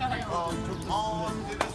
어. 어.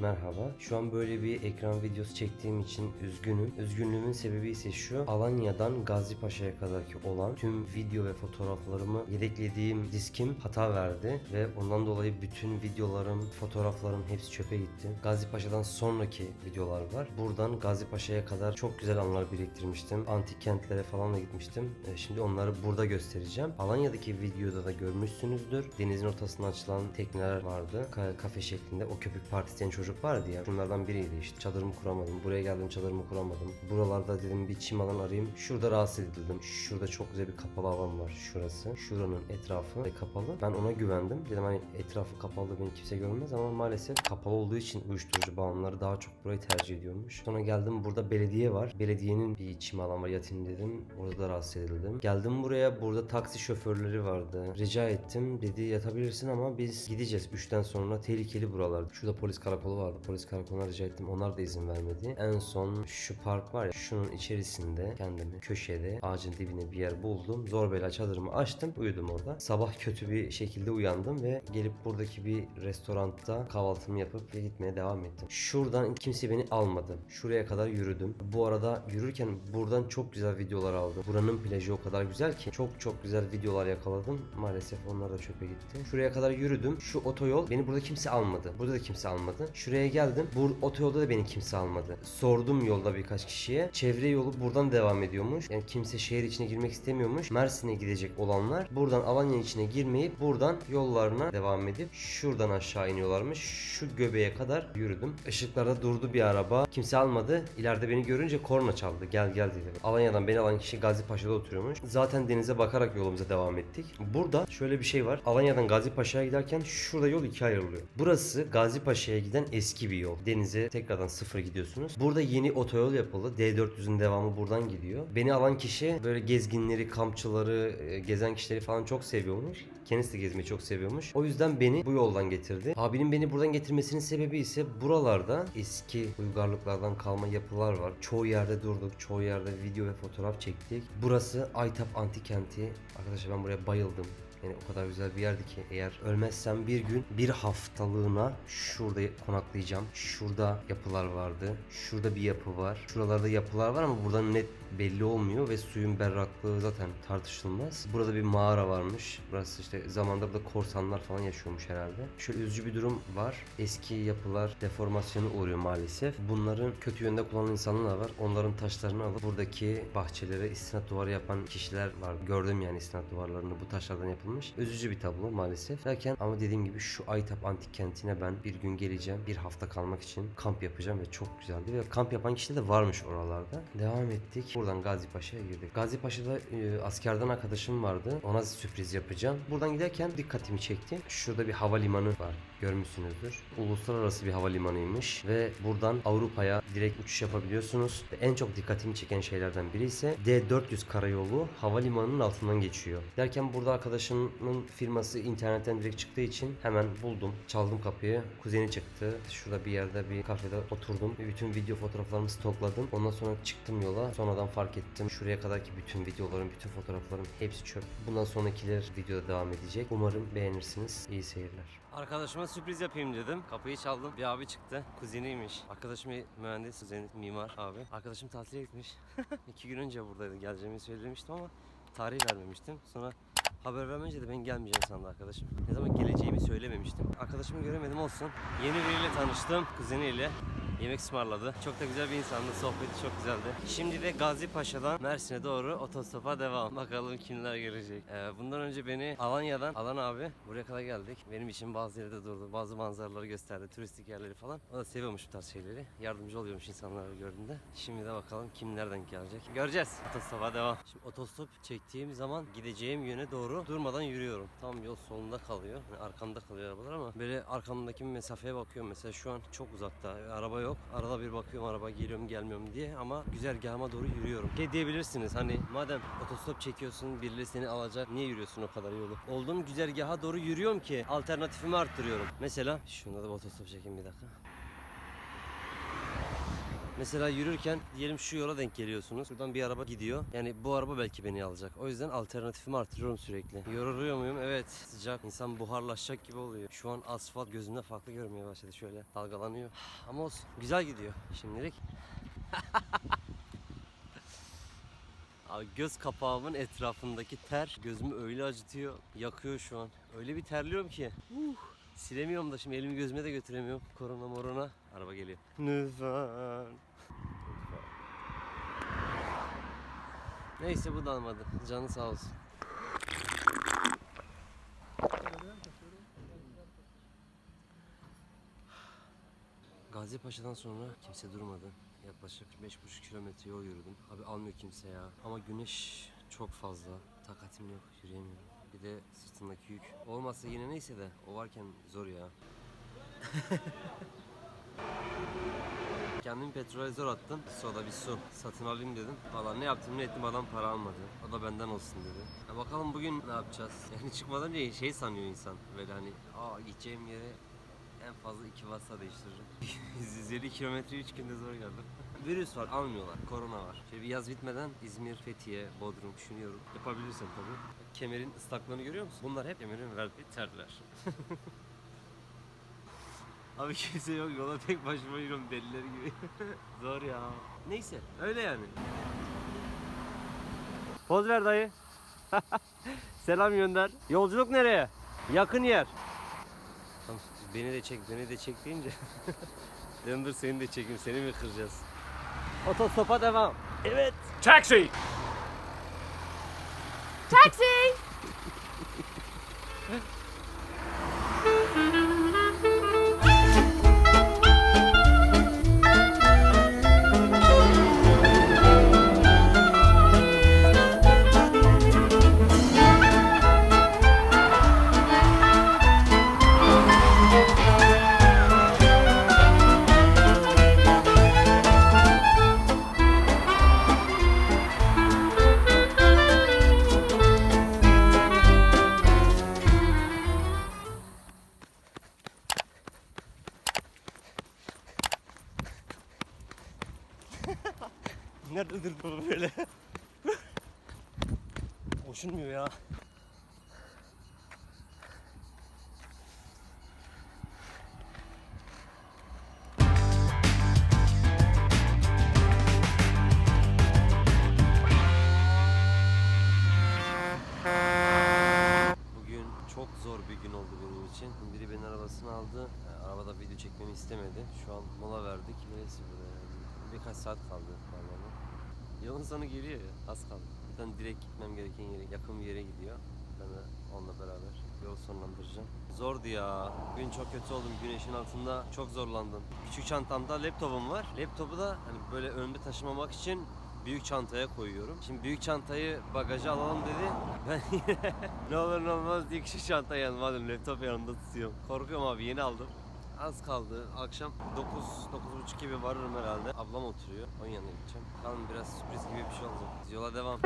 Merhaba. Şu an böyle bir ekran videosu çektiğim için üzgünüm. Üzgünlüğümün sebebi ise şu. Alanya'dan Gazi Paşa'ya kadarki olan tüm video ve fotoğraflarımı yedeklediğim diskim hata verdi ve ondan dolayı bütün videolarım, fotoğraflarım hepsi çöpe gitti. Gazi Paşa'dan sonraki videolar var. Buradan Gazi Paşa'ya kadar çok güzel anlar biriktirmiştim. Antik kentlere falan da gitmiştim. E, Şimdi onları burada göstereceğim. Alanya'daki videoda da görmüşsünüzdür. Denizin ortasına açılan tekneler vardı. Ka- kafe şeklinde. O köpük partisi diyen çocuk vardı ya. Şunlardan biriydi işte. Çadırımı kuramadım. Buraya geldim çadırımı kuramadım. Buralarda dedim bir çim alan arayayım. Şurada rahatsız edildim. Şurada çok güzel bir kapalı alan var. Şurası. Şuranın etrafı kapalı. Ben ona güvendim. Dedim hani etrafı kapalı beni kimse görmez ama maalesef kapalı olduğu için uyuşturucu bağımlıları daha çok burayı tercih ediyormuş. Sonra geldim burada belediye var. Belediyenin bir çim alan var yatayım dedim. Orada da rahatsız edildim. Geldim buraya burada taksi şoförleri vardı. Rica ettim. Dedi yatabilirsin ama biz gideceğiz 3'ten sonra tehlikeli buralar. Şurada polis karakolu vardı. Polis karakoluna rica ettim. Onlar da izin vermedi. En son şu park var ya şunun içerisinde kendimi köşede ağacın dibine bir yer buldum. Zor bela çadırımı açtım. Uyudum orada. Sabah kötü bir şekilde uyandım ve gelip buradaki bir restoranda kahvaltımı yapıp gitmeye devam ettim. Şuradan kimse beni almadı. Şuraya kadar yürüdüm. Bu arada yürürken buradan çok güzel videolar aldım. Buranın plajı o kadar güzel ki çok çok güzel videolar yakaladım. Maalesef onlar da çöpe gitti. Şuraya kadar yürüdüm. Şu otoyol beni burada kimse almadı. Burada da kimse almadı. Şuraya geldim. Bu otoyolda da beni kimse almadı. Sordum yolda birkaç kişiye. Çevre yolu buradan devam ediyormuş. Yani kimse şehir içine girmek istemiyormuş. Mersin'e gidecek olanlar buradan Alanya içine girmeyip buradan yollarına devam edip şuradan aşağı iniyorlarmış. Şu göbeğe kadar yürüdüm. Işıklarda durdu bir araba. Kimse almadı. İleride beni görünce korna çaldı. Gel gel dedi. Alanya'dan beni alan kişi Gazi Paşa'da oturuyormuş. Zaten denize bakarak yolumuza devam ettik. Burada şöyle bir şey var. Alanya'dan Gazi Paşa'ya giderken şurada yol ikiye ayrılıyor. Burası Gazi Paşa'ya giden eski bir yol. Denize tekrardan sıfır gidiyorsunuz. Burada yeni otoyol yapıldı. D400'ün devamı buradan gidiyor. Beni alan kişi böyle gezginleri, kampçıları, e, gezen kişileri falan çok seviyormuş. Kendisi de gezmeyi çok seviyormuş. O yüzden beni bu yoldan getirdi. Abinin beni buradan getirmesinin sebebi ise buralarda eski uygarlıklardan kalma yapılar var. Çoğu yerde durduk, çoğu yerde video ve fotoğraf çektik. Burası Aytap Antik Kenti. Arkadaşlar ben buraya bayıldım. Yani o kadar güzel bir yerdi ki eğer ölmezsem bir gün bir haftalığına şurada konaklayacağım. Şurada yapılar vardı. Şurada bir yapı var. Şuralarda yapılar var ama buradan net belli olmuyor ve suyun berraklığı zaten tartışılmaz. Burada bir mağara varmış. Burası işte zamanda burada korsanlar falan yaşıyormuş herhalde. Şöyle üzücü bir durum var. Eski yapılar deformasyona uğruyor maalesef. Bunların kötü yönde kullanan insanlar var. Onların taşlarını alıp buradaki bahçelere istinat duvarı yapan kişiler var. Gördüm yani istinat duvarlarını bu taşlardan yapılmış. Üzücü bir tablo maalesef. Derken ama dediğim gibi şu Aytap Antik Kenti'ne ben bir gün geleceğim. Bir hafta kalmak için kamp yapacağım ve çok güzeldi. Ve kamp yapan kişiler de varmış oralarda. Devam ettik. Buradan Gazi Paşa'ya girdik. Gazi Paşa'da e, askerden arkadaşım vardı. Ona sürpriz yapacağım. Buradan giderken dikkatimi çekti. Şurada bir havalimanı var. Görmüşsünüzdür. Uluslararası bir havalimanıymış ve buradan Avrupa'ya direkt uçuş yapabiliyorsunuz. Ve en çok dikkatimi çeken şeylerden biri ise D400 karayolu havalimanının altından geçiyor. Derken burada arkadaşımın firması internetten direkt çıktığı için hemen buldum. Çaldım kapıyı. Kuzeni çıktı. Şurada bir yerde bir kafede oturdum. Bütün video fotoğraflarımı stokladım. Ondan sonra çıktım yola. Sonradan fark ettim. Şuraya kadarki bütün videolarım, bütün fotoğraflarım hepsi çöp. Bundan sonrakiler videoda devam edecek. Umarım beğenirsiniz. İyi seyirler. Arkadaşıma sürpriz yapayım dedim. Kapıyı çaldım. Bir abi çıktı. Kuzeniymiş. Arkadaşım mühendis, kuzeni mimar abi. Arkadaşım tatile gitmiş. İki gün önce buradaydı. Geleceğimi söylemiştim ama tarih vermemiştim. Sonra haber vermeyince de ben gelmeyeceğim sandı arkadaşım. Ne zaman geleceğimi söylememiştim. Arkadaşımı göremedim olsun. Yeni biriyle tanıştım. Kuzeniyle. Yemek ısmarladı. Çok da güzel bir insandı. Sohbeti çok güzeldi. Şimdi de Gazi Paşa'dan Mersin'e doğru otostopa devam. Bakalım kimler gelecek. Ee, bundan önce beni Alanya'dan Alan abi buraya kadar geldik. Benim için bazı yerde durdu. Bazı manzaraları gösterdi. Turistik yerleri falan. O da seviyormuş bu tarz şeyleri. Yardımcı oluyormuş insanlara gördüğünde. Şimdi de bakalım kim nereden gelecek. Göreceğiz. Otostopa devam. Şimdi otostop çektiğim zaman gideceğim yöne doğru durmadan yürüyorum. Tam yol solunda kalıyor. Yani arkamda kalıyor arabalar ama böyle arkamdaki mesafeye bakıyorum. Mesela şu an çok uzakta. Araba yok. Arada bir bakıyorum araba geliyor mu gelmiyor mu diye ama güzergahıma doğru yürüyorum. Şey diyebilirsiniz hani madem otostop çekiyorsun birileri seni alacak niye yürüyorsun o kadar yolu? Olduğum güzergaha doğru yürüyorum ki alternatifimi arttırıyorum. Mesela şunda da otostop çekeyim bir dakika. Mesela yürürken diyelim şu yola denk geliyorsunuz. Buradan bir araba gidiyor. Yani bu araba belki beni alacak. O yüzden alternatifimi artırıyorum sürekli. Yoruluyor muyum? Evet. Sıcak. İnsan buharlaşacak gibi oluyor. Şu an asfalt gözümde farklı görmeye başladı. Şöyle dalgalanıyor. Ama olsun. Güzel gidiyor şimdilik. Abi göz kapağımın etrafındaki ter gözümü öyle acıtıyor. Yakıyor şu an. Öyle bir terliyorum ki. Uh, silemiyorum da şimdi elimi gözüme de götüremiyorum. Korona morona. Araba geliyor. Lütfen. Neyse bu da almadı. Canı sağ olsun. Gazi Paşa'dan sonra kimse durmadı. Yaklaşık 5,5 kilometre yol yürüdüm. Abi almıyor kimse ya. Ama güneş çok fazla. Takatim yok, yürüyemiyorum. Bir de sırtındaki yük. Olmazsa yine neyse de o varken zor ya. Kendim petrole zor attım. Soda bir su satın alayım dedim. Valla ne yaptım ne ettim adam para almadı. O da benden olsun dedi. Ya bakalım bugün ne yapacağız? Yani çıkmadan önce şey sanıyor insan. Böyle hani aa gideceğim yere en fazla iki vasa değiştiririm. 150 kilometre 3 günde zor geldim. Virüs var almıyorlar. Korona var. Şöyle bir yaz bitmeden İzmir, Fethiye, Bodrum düşünüyorum. Yapabilirsem tabii. Kemerin ıslaklığını görüyor musun? Bunlar hep kemerin verdiği terler. Abi kimse yok yola tek başıma yürüyorum deliler gibi. Zor ya. Neyse öyle yani. Poz ver dayı. Selam gönder. Yolculuk nereye? Yakın yer. Beni de çek, beni de çek deyince. Dur seni de çekeyim, seni mi kıracağız? Otostopa devam. Evet. Taxi! Taxi! İstemedi. Şu an mola verdik. Neyse burada. Birkaç saat kaldı vallahi. Yolun sonu geliyor ya. Az kaldı. Zaten direkt gitmem gereken yere, yakın bir yere gidiyor. Ben de onunla beraber yol sonlandıracağım. Zordu ya. Bugün çok kötü oldum. Güneşin altında çok zorlandım. Küçük çantamda laptopum var. Laptopu da hani böyle önümde taşımamak için büyük çantaya koyuyorum. Şimdi büyük çantayı bagaja alalım dedi. Ben yine ne olur ne olmaz diye küçük çantayı yanıma aldım. Laptop yanımda tutuyorum. Korkuyorum abi yeni aldım. Az kaldı. Akşam 9 9.30 gibi varırım herhalde. Ablam oturuyor. Onun yanına gideceğim. Bakalım biraz sürpriz gibi bir şey olacak. Yola devam.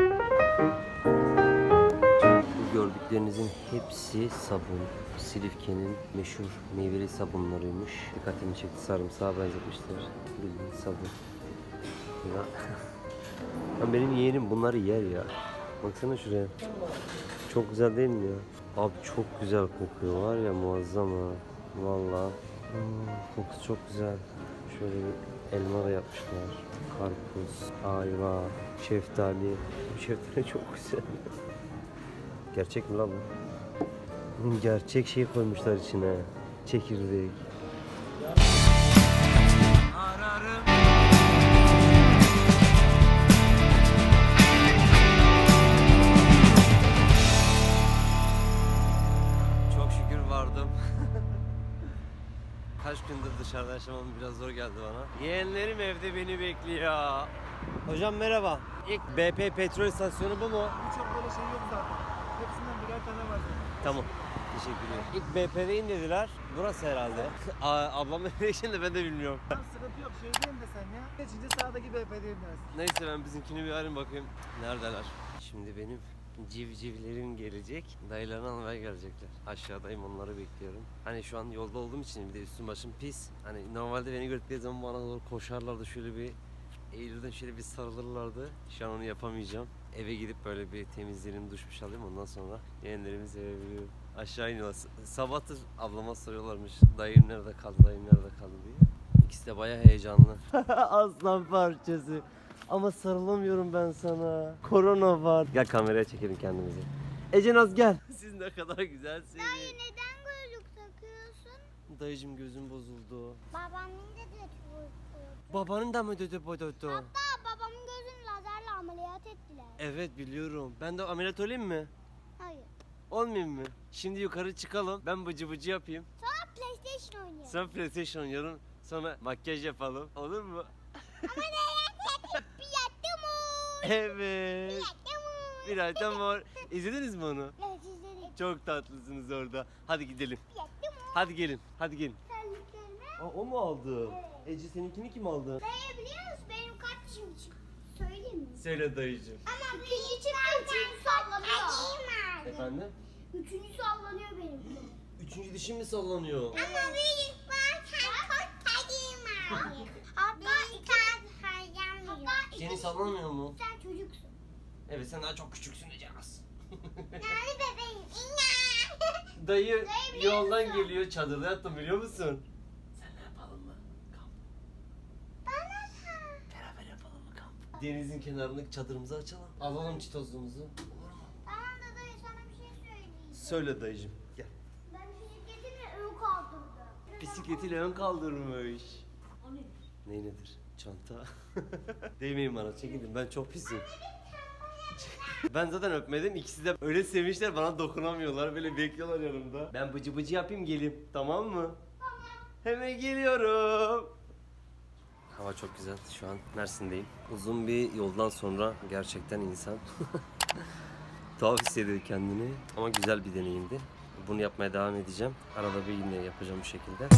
Bu gördüklerinizin hepsi sabun. Silifke'nin meşhur meyveli sabunlarıymış. Dikkatimi çekti. Sarımsağa benzetmişler. Bildiğin sabun. Ya. Lan benim yeğenim bunları yer ya. Baksana şuraya. Çok güzel değil mi ya? Abi çok güzel kokuyor var ya muazzam ha. Valla. Hmm, kokusu çok güzel. Şöyle bir elma da yapmışlar. Karpuz, ayva, şeftali. Bu şeftali çok güzel. Gerçek mi lan bu? Gerçek şey koymuşlar içine. Çekirdek. Yaşamam biraz zor geldi bana. Yeğenlerim evde beni bekliyor. Hocam merhaba. İlk BP petrol istasyonu bu mu? Birçok böyle şey yok zaten. Hepsinden birer tane var zaten. Tamam. Teşekkürler. İlk BP'deyim dediler. Burası herhalde. Aa, ablam nereye de ben de bilmiyorum. Tamam sıkıntı yok. Şeydeyim de sen ya. Geçince sağdaki BP'deyim dersin. Neyse ben bizimkini bir arayayım bakayım. Neredeler? Şimdi benim civcivlerim gelecek. Dayılarını almaya gelecekler. Aşağıdayım onları bekliyorum. Hani şu an yolda olduğum için bir de üstüm başım pis. Hani normalde beni gördükleri zaman bana doğru koşarlardı şöyle bir eğilirden şöyle bir sarılırlardı. Şu an onu yapamayacağım. Eve gidip böyle bir temizlerim, duş bir alayım ondan sonra yeğenlerimi sevebilirim. Aşağı iniyorlar. Sabahtır ablama soruyorlarmış. Dayım nerede kaldı, dayım nerede kaldı diye. İkisi de bayağı heyecanlı. Aslan parçası. Ama sarılamıyorum ben sana. Korona var. Gel kameraya çekelim kendimizi. Ece Naz gel. Siz ne kadar güzelsiniz. Neden gözlük takıyorsun? Dayıcım gözüm bozuldu. Babamın da götü Babanın da mı dedi bu dedi? Hatta babamın gözünü lazerle ameliyat ettiler. Evet biliyorum. Ben de ameliyat olayım mı? Hayır. Olmayayım mı? Şimdi yukarı çıkalım. Ben bıcı bıcı yapayım. Sonra PlayStation oynuyor. Sen PlayStation oynayalım. Sonra makyaj yapalım. Olur mu? Piyatta mı? Evet. Bir ay tamam. İzlediniz mi onu? Evet izledik. Çok tatlısınız orada. Hadi gidelim. Hadi gelin. Hadi gelin. Aa, o mu aldı? Evet. Ece seninkini kim aldı? Dayı biliyor musun benim kaç çıktı? Söyleyeyim mi? Söyle dayıcım. Ama çıktı üçüncü sallanıyor. Efendim? Üçüncü sallanıyor benim. Üçüncü dişim mi sallanıyor? Ama büyük varken çok tadıyım abi. Seni sallamıyor mu? Sen çocuksun. Evet sen daha çok küçüksün Ece Naz. Yani bebeğim. Dayı Dayı biliyor yoldan musun? geliyor çadırda yattım biliyor musun? Senle yapalım mı? Kamp. Bana sor. Beraber yapalım mı kamp? Denizin kenarındaki çadırımızı açalım. Alalım çitozluğumuzu. Olur mu? Tamam da dayı sana bir şey söyleyeyim. Söyle dayıcım. Gel. Ben bisikletimle ön kaldırdım. Bisikletiyle ön kaldırmış. Ne nedir? Çanta. Değmeyin bana çekilin ben çok pisim. ben zaten öpmedim ikisi de öyle sevmişler bana dokunamıyorlar böyle bekliyorlar yanımda. Ben bıcı bıcı yapayım geleyim tamam mı? Tamam. Hemen geliyorum. Hava çok güzel şu an Mersin'deyim. Uzun bir yoldan sonra gerçekten insan tuhaf hissediyor kendini ama güzel bir deneyimdi. Bunu yapmaya devam edeceğim. Arada bir yine yapacağım bu şekilde.